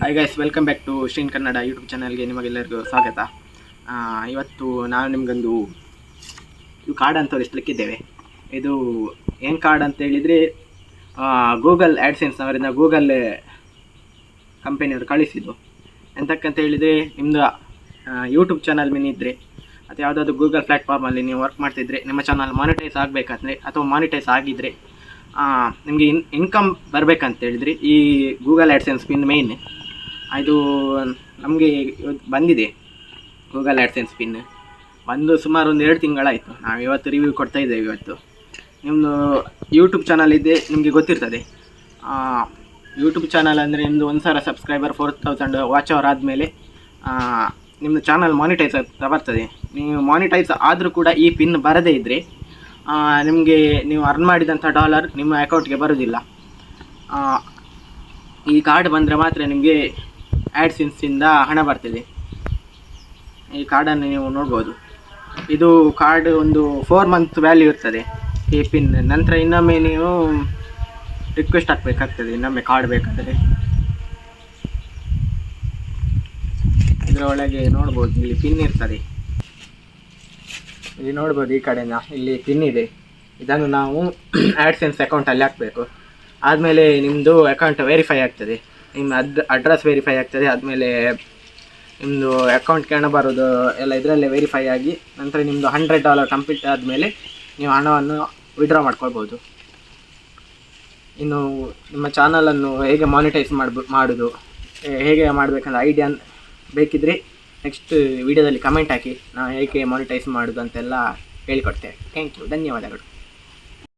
Hi guys welcome back to Shreen Kannada YouTube ಚಾನಲ್ಗೆ ನಿಮಗೆಲ್ಲರಿಗೂ ಸ್ವಾಗತ. ಇವತ್ತು ನಾವು ನಿಮಗೊಂದು ಇದು ಕಾರ್ಡ್ ಅಂತ ತೋರಿಸ್ಲಿಕ್ಕಿದ್ದೇವೆ ಇದು ಏನು ಕಾರ್ಡ್ ಅಂತ ಹೇಳಿದರೆ ಗೂಗಲ್ ಆ್ಯಡ್ಸೆನ್ಸ್ನವರಿಂದ ಗೂಗಲ್ ಕಂಪನಿಯವರು ಕಳಿಸಿದ್ದು. ಎಂತಕ್ಕಂತ ಹೇಳಿದರೆ ನಿಮ್ಮದು ಯೂಟ್ಯೂಬ್ ಚಾನಲ್ ಮೇನ್ ಇದ್ದರೆ ಅಥವಾ ಯಾವುದಾದ್ರು ಗೂಗಲ್ ಪ್ಲ್ಯಾಟ್ಫಾರ್ಮಲ್ಲಿ ನೀವು ವರ್ಕ್ ಮಾಡ್ತಿದ್ರೆ, ನಿಮ್ಮ ಚಾನಲ್ ಮಾನಿಟೈಸ್ ಆಗಬೇಕಂದ್ರೆ, ಅಥವಾ ಮಾನಿಟೈಸ್ ಆಗಿದ್ದರೆ ನಿಮಗೆ ಇನ್ ಇನ್ಕಮ್ ಬರಬೇಕಂತ ಹೇಳಿದರೆ, ಈ ಗೂಗಲ್ ಆ್ಯಡ್ಸೆನ್ಸ್ ಪಿನ್ ಮೇಯ್ನ್ ಇದು ನಮಗೆ ಬಂದಿದೆ ಗೂಗಲ್ ಆ್ಯಡ್ಸೆನ್ಸ್ ಪಿನ್ ಬಂದು ಸುಮಾರು ಒಂದು ಎರಡು ತಿಂಗಳಾಯಿತು. ನಾವು ಇವತ್ತು ರಿವ್ಯೂ ಕೊಡ್ತಾ ಇದ್ದೇವೆ ಇವತ್ತು. ನಿಮ್ಮದು ಯೂಟ್ಯೂಬ್ ಚಾನಲ್ ಇದೆ, ನಿಮಗೆ ಗೊತ್ತಿರ್ತದೆ. ಯೂಟ್ಯೂಬ್ ಚಾನಲ್ ಅಂದರೆ ನಿಮ್ಮದು ಒಂದು ಸಾವಿರ subscriber four thousand watch hour ಆದಮೇಲೆ ನಿಮ್ಮದು ಚಾನಲ್ ಮಾನಿಟೈಸ್ ಆಗ್ತಾ ಬರ್ತದೆ. ನೀವು ಮಾನಿಟೈಸ್ ಆದರೂ ಕೂಡ ಈ ಪಿನ್ ಬರದೇ ಇದ್ದರೆ ನಿಮಗೆ ನೀವು ಅರ್ನ್ ಮಾಡಿದಂಥ ಡಾಲರ್ ನಿಮ್ಮ ಅಕೌಂಟ್ಗೆ ಬರೋದಿಲ್ಲ. ಈ ಕಾರ್ಡ್ ಬಂದರೆ ಮಾತ್ರ ನಿಮಗೆ ಆ್ಯಡ್ಸಿನ್ಸಿಂದ ಹಣ ಬರ್ತದೆ. ಈ ಕಾರ್ಡನ್ನು ನೀವು ನೋಡ್ಬೋದು. ಇದು ಕಾರ್ಡ್ ಒಂದು ಫೋರ್ ಮಂತ್ ವ್ಯಾಲ್ಯೂ ಇರ್ತದೆ. ಈ ಪಿನ್ ನಂತರ ಇನ್ನೊಮ್ಮೆ ನೀವು ರಿಕ್ವೆಸ್ಟ್ ಹಾಕಬೇಕಾಗ್ತದೆ. ಇನ್ನೊಮ್ಮೆ ಕಾರ್ಡ್ ಬೇಕಾದರೆ. ಇದರ ಒಳಗೆ ನೋಡ್ಬೋದು, ಇಲ್ಲಿ ಪಿನ್ ಇರ್ತದೆ. ಇಲ್ಲಿ ನೋಡ್ಬೋದು ಈ ಕಡೆನ ಇಲ್ಲಿ ಪಿನ್ ಇದೆ. ಇದನ್ನು ನಾವು ಆ್ಯಡ್ಸೆನ್ಸ್ ಅಕೌಂಟಲ್ಲಿ ಹಾಕಬೇಕು. ಆದಮೇಲೆ ನಿಮ್ಮದು ಅಕೌಂಟ್ ವೆರಿಫೈ ಆಗ್ತದೆ. ನಿಮ್ಮ ಅಡ್ ಅಡ್ರೆಸ್ ವೆರಿಫೈ ಆಗ್ತದೆ ಆದಮೇಲೆ ನಿಮ್ಮದು ಅಕೌಂಟ್ ಹಣ ಬರೋದು ಎಲ್ಲ ಇದರಲ್ಲೇ ವೆರಿಫೈ ಆಗಿ, ನಂತರ ನಿಮ್ಮದು ಹಂಡ್ರೆಡ್ ಡಾಲರ್ ಕಂಪ್ಲೀಟ್ ಆದಮೇಲೆ ನೀವು ಹಣವನ್ನು ವಿಡ್ರಾ ಮಾಡ್ಕೊಳ್ಬೋದು. ಇನ್ನು ನಿಮ್ಮ ಚಾನಲನ್ನು ಹೇಗೆ ಮಾನಿಟೈಸ್ ಮಾಡ್ಬೋ, ಮಾಡೋದು ಹೇಗೆ ಮಾಡಬೇಕಂತ ಐಡಿಯಾ ಬೇಕಿದ್ದರೆ ನೆಕ್ಸ್ಟ್ ವಿಡಿಯೋದಲ್ಲಿ ಕಮೆಂಟ್ ಹಾಕಿ ನಾವು ಹೇಗೆ ಮಾನಿಟೈಸ್ ಮಾಡೋದು ಅಂತೆಲ್ಲ ಹೇಳಿಕೊಡ್ತೇನೆ. ಥ್ಯಾಂಕ್ ಯು ಧನ್ಯವಾದಗಳು.